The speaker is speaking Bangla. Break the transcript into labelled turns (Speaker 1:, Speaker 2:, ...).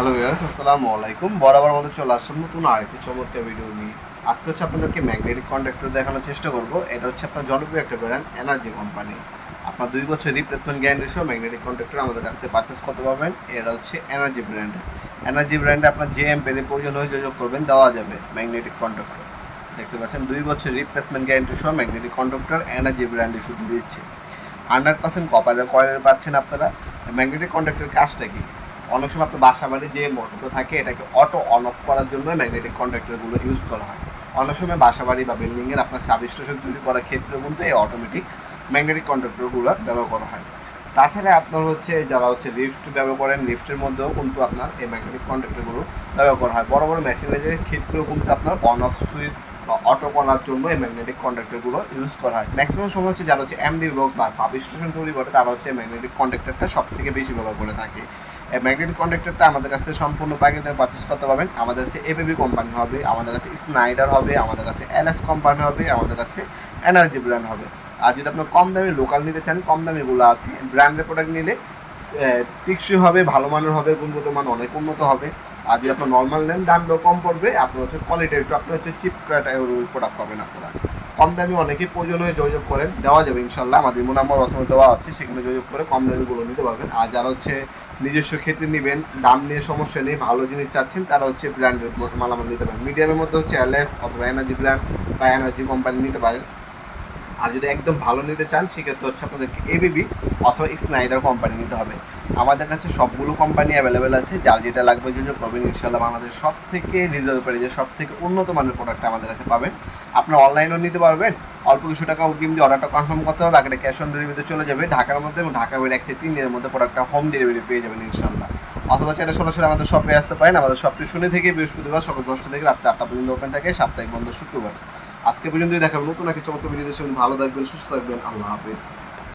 Speaker 1: হ্যালো ভিউয়ার্স আসসালামু আলাইকুম। বরাবর মতো চলে আসলাম নতুন আরেকটি চমৎকার ভিডিও নিয়ে। আজকে হচ্ছে আপনাদেরকে ম্যাগনেটিক কন্ডাক্টর দেখানোর চেষ্টা করব। এটা হচ্ছে আপনার জনপ্রিয় একটা ব্র্যান্ড এনার্জি কোম্পানি আপনার দুই বছর রিপ্লেসমেন্ট গ্যারান্টি সহ ম্যাগনেটিক কন্ডাক্টর আমাদের কাছ থেকে পারচেস করতে পারবেন। এটা হচ্ছে এনার্জি ব্র্যান্ড এনার্জি ব্র্যান্ডে আপনার যে এম্পের প্রয়োজন হয়ে যোগাযোগ করবেন, দেওয়া যাবে ম্যাগনেটিক কন্ডাক্টর দেখতে পাচ্ছেন, দুই বছর রিপ্লেসমেন্ট গ্যারান্টি সহ ম্যাগনেটিক কন্ডাক্টর এনার্জি ব্র্যান্ডে শুধু দিচ্ছে। হান্ড্রেড পার্সেন্ট কপারের কয়েলের পাচ্ছেন আপনারা। ম্যাগনেটিক কন্ডাক্টরের কাজটা কি? অনেক সময় আপনার বাসা বাড়ি যে মোটরটা থাকে, এটাকে অটো অন অফ করার জন্য ম্যাগনেটিক কন্ডাক্টরগুলো ইউজ করা হয়। অনেক সময় বাসা বাড়ি বা বিল্ডিংয়ের আপনার সাব স্টেশন তৈরি করার ক্ষেত্রে কিন্তু এই অটোমেটিক ম্যাগনেটিক কন্ডাক্টরগুলো ব্যবহার করা হয়। তাছাড়া আপনার হচ্ছে, যারা হচ্ছে লিফট ব্যবহার করেন লিফটের মধ্যেও কিন্তু আপনার এই ম্যাগনেটিক কন্ডাক্টরগুলো ব্যবহার করা হয়। বড় বড় মেশিনারিজের ক্ষেত্রেও কিন্তু আপনার অন অফ সুইচ বা অটো করার জন্য এই ম্যাগনেটিক কন্ডাক্টরগুলো ইউজ করা হয়। ম্যাক্সিমাম সময় হচ্ছে যারা হচ্ছে এমডি ব্লক বা সাব স্টেশন তৈরি করে, তারা হচ্ছে ম্যাগনেটিক কন্ডাক্টরটা সব থেকে বেশি ব্যবহার করে থাকে। ম্যাগনেটিক কন্ডাক্টরটা আমাদের কাছ থেকে সম্পূর্ণ প্যাকেজে পারচেস করতে পারবেন। আমাদের কাছে এবিবি কোম্পানি হবে আমাদের কাছে স্নাইডার হবে আমাদের কাছে এলএস কোম্পানি হবে আমাদের কাছে এনার্জি ব্র্যান্ড হবে। আর যদি আপনার কম দামে লোকাল নিতে চান কম দামিগুলো আছে ব্র্যান্ডের প্রোডাক্ট নিলে আহ, টিকসই হবে ভালো মানের হবে গুণগত মান অনেক উন্নত হবে। আর যদি আপনার নর্মাল নেন দামটাও কম পড়বে আপনার হচ্ছে কোয়ালিটি একটু আপনার হচ্ছে চিপ প্রোডাক্ট পাবেন আপনারা। কম দামি অনেকে প্রয়োজন হয়ে যোগাযোগ করেন, দেওয়া যাবে ইনশাল্লাহ আমাদের ইমো নাম্বার অসময় দেওয়া আছে, সেখানে যোগাযোগ করে কম দামিগুলো নিতে পারবেন। আর যারা হচ্ছে নিজস্ব ক্ষেত্রে নেবেন, দাম নিয়ে সমস্যা নেই, ভালো জিনিস চাচ্ছেন, তারা হচ্ছে ব্র্যান্ডের মালামাল নিতে পারেন। মিডিয়ামের মধ্যে হচ্ছে এলএস অথবা এনার্জি ব্র্যান্ড বা এনার্জি কোম্পানি নিতে পারেন। আর যদি একদম ভালো নিতে চান, সেক্ষেত্রে হচ্ছে আপনাদেরকে এবিবি অথবা স্নাইডার কোম্পানি নিতে হবে। আমাদের কাছে সবগুলো কোম্পানি অ্যাভেলেবেল আছে। যার যেটা লাগবে যোগাযোগ করবেন ইনশাল্লাহ বাংলাদেশ সব থেকে রিজার্ভ প্রাইজে সব থেকে উন্নত মানের প্রোডাক্ট আমাদের কাছে পাবেন। আপনার অনলাইনেও নিতে পারবেন। অল্প কিছু টাকা অগ্রিম দিয়ে অর্ডারটা কনফার্ম করতে হবে। বাকিটা ক্যাশ অন ডেলিভারিতে চলে যাবে। ঢাকার মধ্যে এবং ঢাকা বাইরে এক থেকে তিন দিনের মধ্যে প্রোডাক্টটা হোম ডেলিভারি পেয়ে যাবেন ইনশাল্লাহ অথবা চাইলে সরাসরি আমাদের শপে আসতে পারেন। আমাদের শপটি শুনে থেকে বৃহস্পতিবার সকাল দশটা থেকে রাত্রে আটটা পর্যন্ত ওপেন থাকে। সাপ্তাহিক বন্ধ শুক্রবার। আজকে পর্যন্তই দেখাবেন নতুন একটা চমৎকার ভিডিও ভালো থাকবেন, সুস্থ থাকবেন। আল্লাহ হাফিজ।